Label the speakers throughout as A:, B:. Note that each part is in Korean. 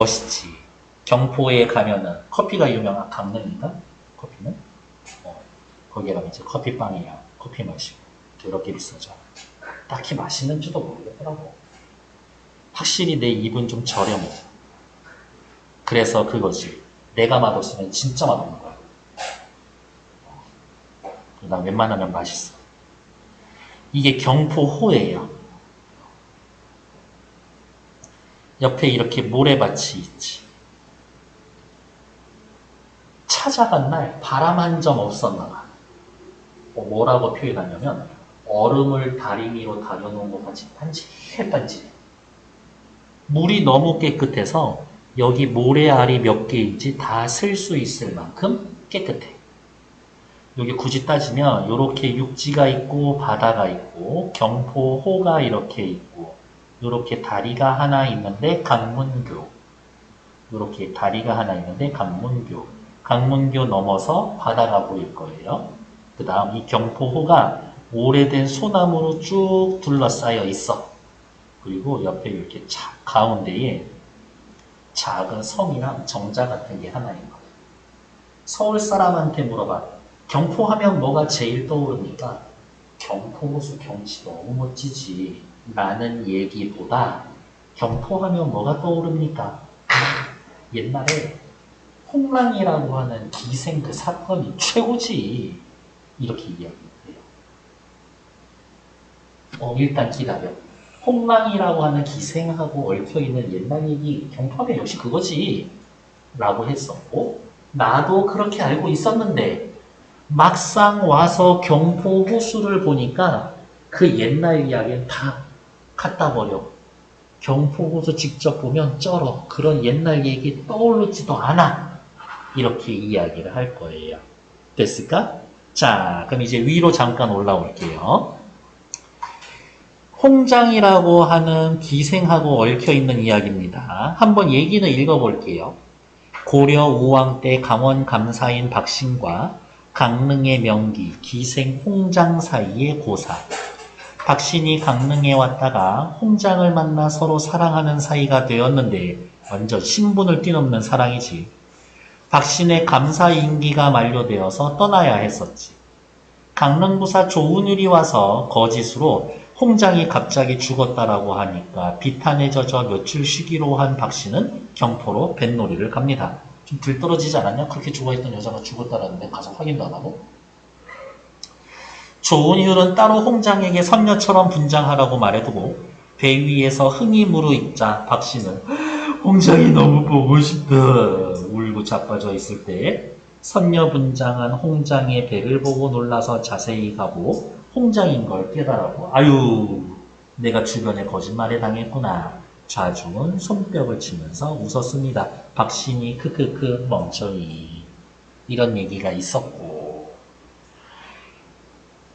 A: 멋있지. 경포에 가면은 커피가 유명한 강릉인가? 커피는? 어, 거기에 가면 이제 커피빵이야. 커피 마시고. 더럽게 비싸죠. 딱히 맛있는지도 모르겠더라고. 확실히 내 입은 좀 저렴해. 그래서 그거지. 내가 맛없으면 진짜 맛없는 거야. 어. 난 웬만하면 맛있어. 이게 경포호예요. 옆에 이렇게 모래밭이 있지. 찾아간 날 바람 한 점 없었나 봐. 어, 뭐라고 표현하냐면 얼음을 다리 위로 다려놓은 것 같이 반질반질. 물이 너무 깨끗해서 여기 모래알이 몇 개인지 다 쓸 수 있을 만큼 깨끗해. 여기 굳이 따지면 이렇게 육지가 있고 바다가 있고 경포호가 이렇게 있고 이렇게 다리가 하나 있는데 강문교 이렇게 다리가 하나 있는데 강문교 강문교 넘어서 바다가 보일 거예요. 그 다음 이 경포호가 오래된 소나무로 쭉 둘러싸여 있어. 그리고 옆에 이렇게 차, 가운데에 작은 섬이랑 정자 같은 게 하나 있거든. 서울 사람한테 물어봐. 경포하면 뭐가 제일 떠오릅니까? 경포호수 경치 너무 멋지지. 라는 얘기보다 경포하면 뭐가 떠오릅니까? 옛날에 홍랑이라고 하는 기생 그 사건이 최고지. 이렇게 이야기해요. 어, 일단 기다려. 홍랑이라고 하는 기생하고 얽혀있는 옛날 얘기 경포하면 역시 그거지. 라고 했었고, 나도 그렇게 알고 있었는데, 막상 와서 경포 호수를 보니까 그 옛날 이야기는 다 갖다 버려. 경포 호수 직접 보면 쩔어. 그런 옛날 얘기 떠오르지도 않아. 이렇게 이야기를 할 거예요. 됐을까? 자, 그럼 이제 위로 잠깐 올라올게요. 홍장이라고 하는 기생하고 얽혀 있는 이야기입니다. 한번 얘기는 읽어볼게요. 고려 우왕 때 강원 감사인 박신과 강릉의 명기 기생 홍장 사이의 고사. 박신이 강릉에 왔다가 홍장을 만나 서로 사랑하는 사이가 되었는데 완전 신분을 뛰넘는 사랑이지. 박신의 감사 임기가 만료되어서 떠나야 했었지. 강릉부사 조은율이 와서 거짓으로 홍장이 갑자기 죽었다라고 하니까 비탄에 젖어 며칠 쉬기로 한 박씨는 경포로 뱃놀이를 갑니다. 좀 들떨어지지 않았냐? 그렇게 좋아했던 여자가 죽었다라는데 가서 확인도 안 하고? 조은율은 따로 홍장에게 선녀처럼 분장하라고 말해두고 배 위에서 흥이 무르익자 박씨는 홍장이 너무 보고 싶다 울고 자빠져 있을 때 선녀 분장한 홍장의 배를 보고 놀라서 자세히 가고 홍장인 걸 깨달았고 아유 내가 주변에 거짓말에 당했구나. 좌중은 손뼉을 치면서 웃었습니다. 박신이 크크크 멍청이. 이런 얘기가 있었고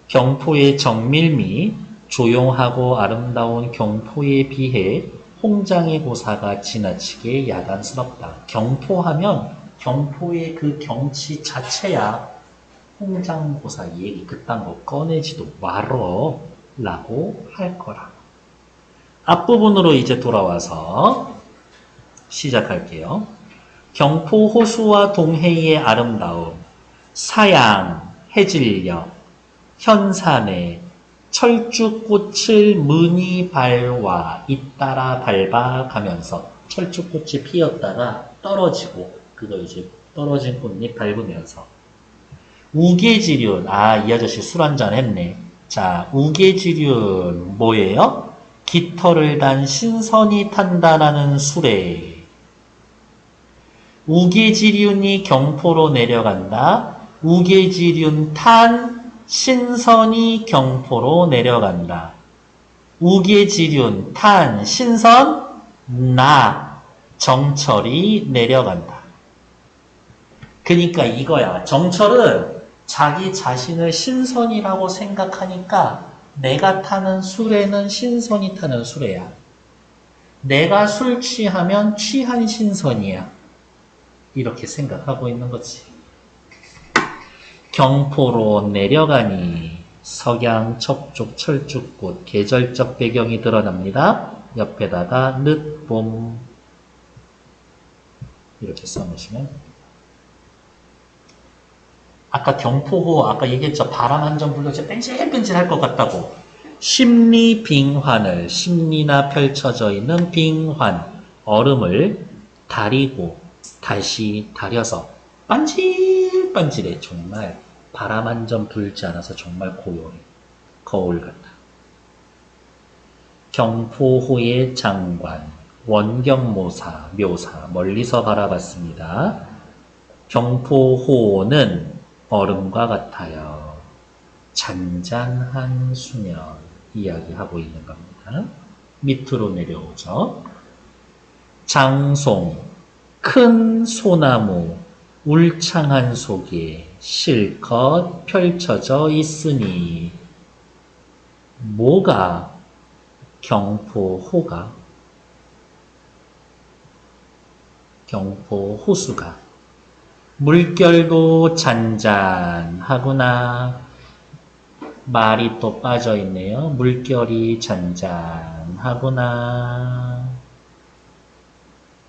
A: 경포의 정밀미 조용하고 아름다운 경포에 비해 홍장의 고사가 지나치게 야단스럽다. 경포하면 경포의 그 경치 자체야 홍장 고사 얘기 그딴 거 꺼내지도 말어 라고 할 거라. 앞부분으로 이제 돌아와서 시작할게요. 경포 호수와 동해의 아름다움, 사양, 해질녘, 현산에 철쭉꽃을 무늬 발와 잇따라 밟아 가면서 철쭉꽃이 피었다가 떨어지고 그거 이제 떨어진 꽃잎 밟으면서 우계지륜 아 이 아저씨 술 한잔 했네 자 우계지륜 뭐예요? 깃털을 단 신선이 탄다라는 수레 우계지륜이 경포로 내려간다 우계지륜 탄 신선이 경포로 내려간다. 우계지륜, 탄, 신선, 나, 정철이 내려간다. 그니까 이거야. 정철은 자기 자신을 신선이라고 생각하니까 내가 타는 수레는 신선이 타는 수레야. 내가 술 취하면 취한 신선이야. 이렇게 생각하고 있는 거지. 경포로 내려가니 석양 첩족 철쭉꽃 계절적 배경이 드러납니다. 옆에다가 늦봄 이렇게 써놓으시면. 아까 경포호 아까 얘기했죠. 바람 한 점 불려 진짜 뺀질뺀질 할 것 같다고. 심리 빙환을 심리나 펼쳐져 있는 빙환 얼음을 다리고 다시 다려서 반질반질해 정말 바람 한 점 불지 않아서 정말 고요해 거울 같다. 경포호의 장관 원경모사 묘사 멀리서 바라봤습니다. 경포호는 얼음과 같아요. 잔잔한 수면 이야기하고 있는 겁니다. 밑으로 내려오죠. 장송 큰 소나무 울창한 속에 실컷 펼쳐져 있으니 뭐가 경포호가 경포호수가 물결도 잔잔하구나. 말이 또 빠져 있네요. 물결이 잔잔하구나.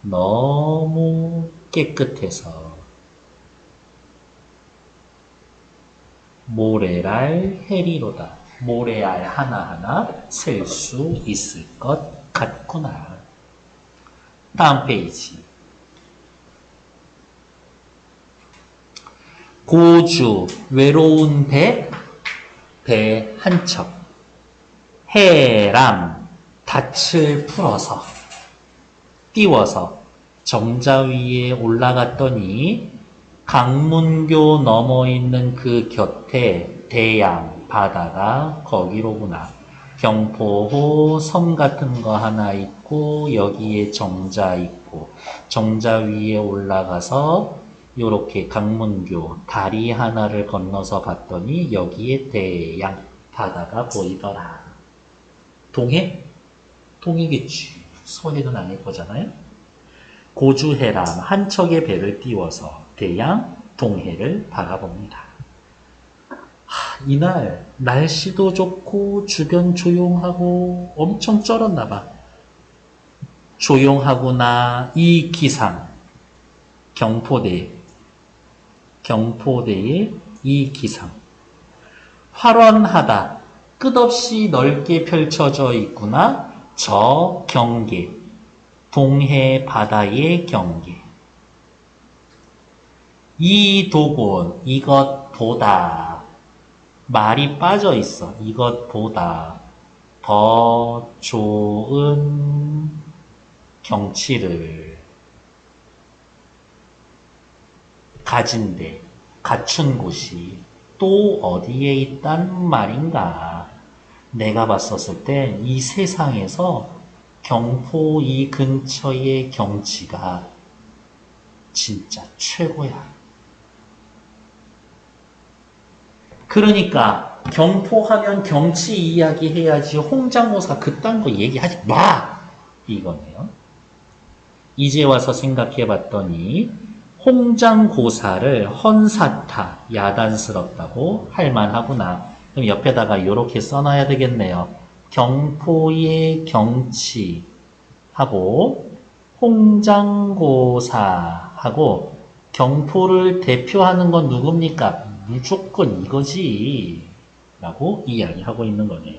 A: 너무 깨끗해서 모래알 해리로다. 모래알 하나하나 셀 수 있을 것 같구나. 다음 페이지. 고주, 외로운 배, 배 한 척. 해람, 닻을 풀어서, 띄워서 정자 위에 올라갔더니 강문교 넘어 있는 그 곁에 대양, 바다가 거기로구나. 경포호 섬 같은 거 하나 있고 여기에 정자 있고 정자 위에 올라가서 요렇게 강문교 다리 하나를 건너서 봤더니 여기에 대양 바다가 보이더라. 동해? 동해겠지. 서해는 아닐 거잖아요. 고주해람 한 척의 배를 띄워서 대양 동해를 바라봅니다. 하, 이날 날씨도 좋고 주변 조용하고 엄청 쩔었나 봐. 조용하구나 이 기상. 경포대. 경포대의 이 기상. 활원하다. 끝없이 넓게 펼쳐져 있구나 저 경계. 동해 바다의 경계 이 도곤 이것 보다 말이 빠져 있어 이것 보다 더 좋은 경치를 가진데 갖춘 곳이 또 어디에 있단 말인가. 내가 봤었을 때 이 세상에서 경포 이 근처의 경치가 진짜 최고야. 그러니까 경포하면 경치 이야기 해야지 홍장모사 그딴 거 얘기하지 마! 이거네요. 이제 와서 생각해 봤더니 홍장고사를 헌사타, 야단스럽다고 할 만하구나. 그럼 옆에다가 이렇게 써놔야 되겠네요. 경포의 경치 하고 홍장고사하고 경포를 대표하는 건 누굽니까? 무조건 이거지. 라고 이야기하고 있는 거네요.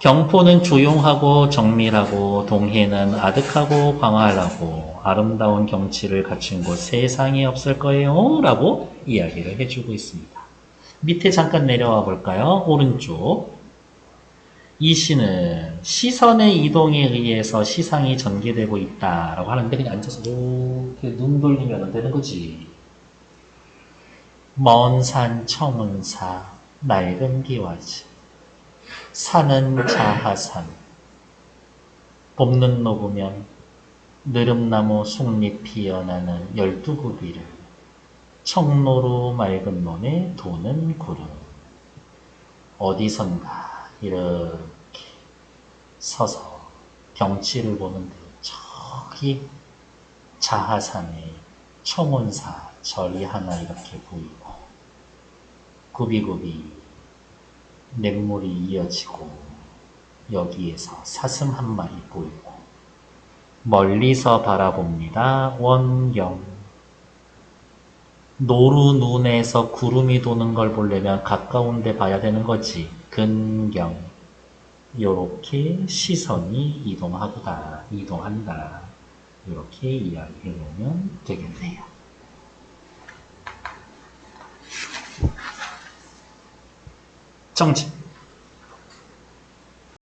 A: 경포는 조용하고 정밀하고 동해는 아득하고 광활하고 아름다운 경치를 갖춘 곳 세상에 없을 거예요 라고 이야기를 해주고 있습니다. 밑에 잠깐 내려와 볼까요? 오른쪽 이 시는 시선의 이동에 의해서 시상이 전개되고 있다라고 하는데 그냥 앉아서 이렇게 눈 돌리면 되는 거지. 먼 산 청운사 낡은 기와지. 산은 자하산. 봄눈 녹으면 느릅나무 속잎 피어나는 열두 구비를. 청로로 맑은 논에 도는 구름. 어디선가 이렇게 서서 경치를 보는데 저기 자하산에 청운사 절이 하나 이렇게 보이고 구비구비 냇물이 이어지고 여기에서 사슴 한 마리 보이고 멀리서 바라봅니다. 원경. 노루 눈에서 구름이 도는 걸 보려면 가까운 데 봐야 되는 거지. 근경. 요렇게 시선이 이동하다, 이동한다. 이렇게 이야기해 보면 되겠네요. 정지.